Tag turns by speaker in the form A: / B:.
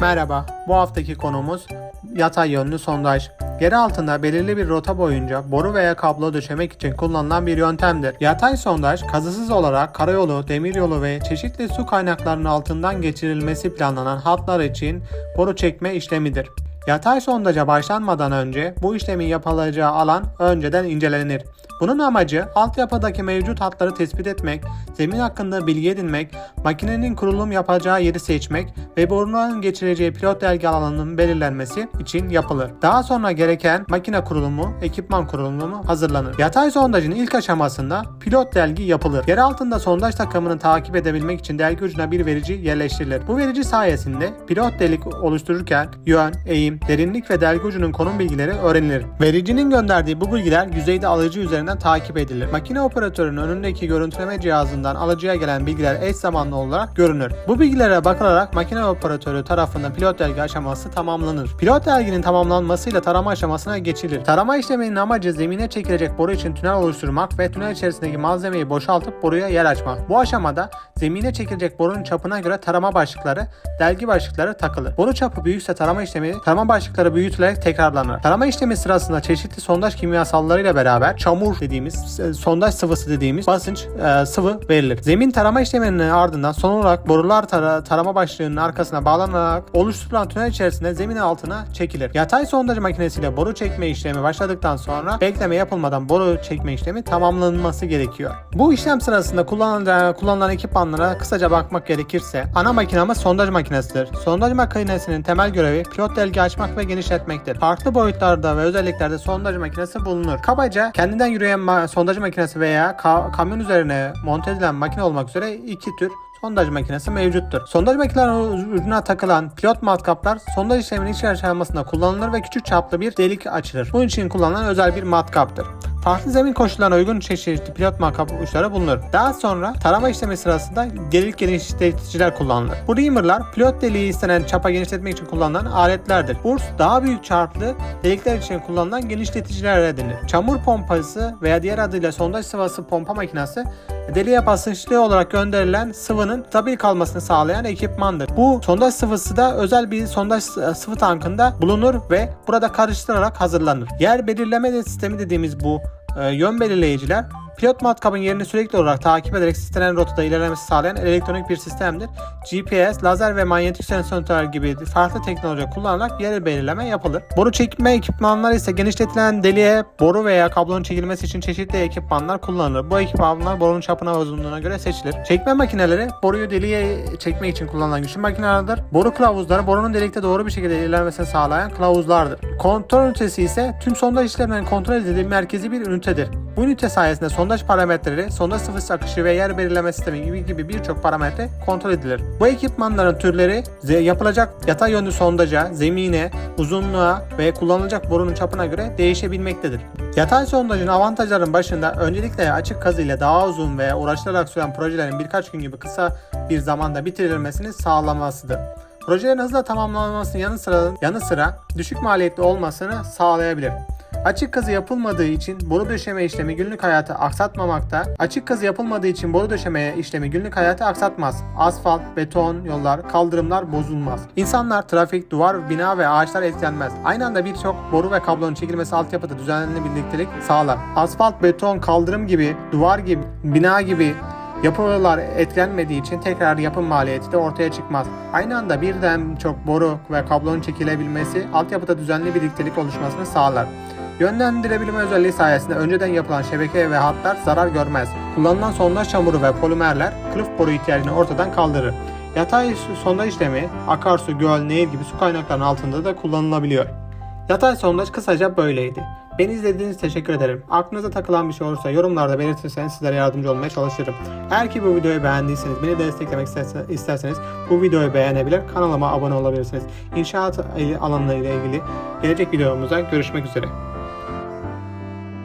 A: Merhaba, bu haftaki konumuz yatay yönlü sondaj. Yer altında belirli bir rota boyunca boru veya kablo döşemek için kullanılan bir yöntemdir. Yatay sondaj, kazısız olarak karayolu, demiryolu ve çeşitli su kaynaklarının altından geçirilmesi planlanan hatlar için boru çekme işlemidir. Yatay sondaja başlanmadan önce bu işlemin yapılacağı alan önceden incelenir. Bunun amacı altyapıdaki mevcut hatları tespit etmek, zemin hakkında bilgi edinmek, makinenin kurulum yapacağı yeri seçmek ve borunun geçireceği pilot delge alanının belirlenmesi için yapılır. Daha sonra gereken makine kurulumu, ekipman kurulumu hazırlanır. Yatay sondajın ilk aşamasında pilot delgi yapılır. Yer altında sondaj takımını takip edebilmek için delgi ucuna bir verici yerleştirilir. Bu verici sayesinde pilot delik oluştururken yön, eğim, derinlik ve delgi ucunun konum bilgileri öğrenilir. Vericinin gönderdiği bu bilgiler yüzeyde alıcı üzerinden takip edilir. Makine operatörünün önündeki görüntüleme cihazından alıcıya gelen bilgiler eş zamanlı olarak görünür. Bu bilgilere bakılarak makine operatörü tarafından pilot delgi aşaması tamamlanır. Pilot delginin tamamlanmasıyla tarama aşamasına geçilir. Tarama işleminin amacı zemine çekilecek boru için tünel oluşturmak ve tünel içerisindeki malzemeyi boşaltıp boruya yer açmak. Bu aşamada zemine çekilecek borunun çapına göre tarama başlıkları, delgi başlıkları takılır. Boru çapı büyükse tarama işlemi tarama başlıkları büyütülerek tekrarlanır. Tarama işlemi sırasında çeşitli sondaj kimyasallarıyla beraber çamur dediğimiz e, sondaj sıvısı dediğimiz basınç e, sıvı verilir. Zemin tarama işleminin ardından son olarak borular tara- tarama başlığının arkasına bağlanarak oluşturulan tünel içerisinde zemin altına çekilir. Yatay sondaj makinesiyle boru çekme işlemi başladıktan sonra bekleme yapılmadan boru çekme işlemi tamamlanması gerekiyor. Bu işlem sırasında kullanılan, kullanılan ekipmanlara kısaca bakmak gerekirse ana makinamız sondaj makinesidir. Sondaj makinesinin temel görevi pilot delgi açmak ve genişletmektir. Farklı boyutlarda ve özelliklerde sondaj makinesi bulunur. Kabaca kendinden yürüyen ma- sondaj makinesi veya ka- kamyon üzerine monte edilen makine olmak üzere iki tür sondaj makinesi mevcuttur. Sondaj makinelerinin ucuna takılan pilot matkaplar sondaj işleminin iç aşamasında kullanılır ve küçük çaplı bir delik açılır. Bunun için kullanılan özel bir matkaptır. Farklı zemin koşullarına uygun çeşitli pilot matkap uçları bulunur. Daha sonra tarama işlemi sırasında delilik genişleticiler kullanılır. Bu reamer'lar pilot deliği istenen çapa genişletmek için kullanılan aletlerdir. Burs daha büyük çaplı delikler için kullanılan genişleticiler denir. Çamur pompası veya diğer adıyla sondaj sıvası pompa makinesi deliğe basınçlı olarak gönderilen sıvının stabil kalmasını sağlayan ekipmandır. Bu sondaj sıvısı da özel bir sondaj sıvı tankında bulunur ve burada karıştırılarak hazırlanır. Yer belirleme sistemi dediğimiz bu yön belirleyiciler pilot matkabın yerini sürekli olarak takip ederek istenen rotada ilerlemesi sağlayan elektronik bir sistemdir. GPS, lazer ve manyetik sensörler gibi farklı teknoloji kullanarak yer belirleme yapılır. Boru çekme ekipmanları ise genişletilen deliğe boru veya kablonun çekilmesi için çeşitli ekipmanlar kullanılır. Bu ekipmanlar borunun çapına ve uzunluğuna göre seçilir. Çekme makineleri boruyu deliğe çekmek için kullanılan güçlü makinelerdir. Boru kılavuzları borunun delikte doğru bir şekilde ilerlemesini sağlayan kılavuzlardır. Kontrol ünitesi ise tüm sondaj işlemlerinin kontrol edildiği merkezi bir ünitedir. Bu ünite sayesinde sondaj parametreleri, sondaj sıvısı akışı ve yer belirleme sistemi gibi gibi birçok parametre kontrol edilir. Bu ekipmanların türleri yapılacak yatay yönlü sondaja, zemine, uzunluğa ve kullanılacak borunun çapına göre değişebilmektedir. Yatay sondajın avantajların başında öncelikle açık kazı ile daha uzun ve uğraşılarak süren projelerin birkaç gün gibi kısa bir zamanda bitirilmesini sağlamasıdır. Projelerin hızla tamamlanmasının yanı sıra, yanı sıra düşük maliyetli olmasını sağlayabilir. Açık kazı yapılmadığı için boru döşeme işlemi günlük hayatı aksatmamakta. Açık kazı yapılmadığı için boru döşeme işlemi günlük hayatı aksatmaz. Asfalt, beton, yollar, kaldırımlar bozulmaz. İnsanlar, trafik, duvar, bina ve ağaçlar etkilenmez. Aynı anda birçok boru ve kablonun çekilmesi altyapıda düzenli birliktelik sağlar. Asfalt, beton, kaldırım gibi, duvar gibi, bina gibi Yapılar etkilenmediği için tekrar yapım maliyeti de ortaya çıkmaz. Aynı anda birden çok boru ve kablonun çekilebilmesi altyapıda düzenli birliktelik oluşmasını sağlar. Yönlendirebilme özelliği sayesinde önceden yapılan şebeke ve hatlar zarar görmez. Kullanılan sondaj çamuru ve polimerler kılıf boru ihtiyacını ortadan kaldırır. Yatay sondaj işlemi akarsu, göl, nehir gibi su kaynaklarının altında da kullanılabiliyor. Yatay sondaj kısaca böyleydi. Beni izlediğiniz için teşekkür ederim. Aklınıza takılan bir şey olursa yorumlarda belirtirseniz sizlere yardımcı olmaya çalışırım. Eğer ki bu videoyu beğendiyseniz, beni desteklemek isterse- isterseniz bu videoyu beğenebilir, kanalıma abone olabilirsiniz. İnşaat alanlarıyla ilgili gelecek videomuzda görüşmek üzere.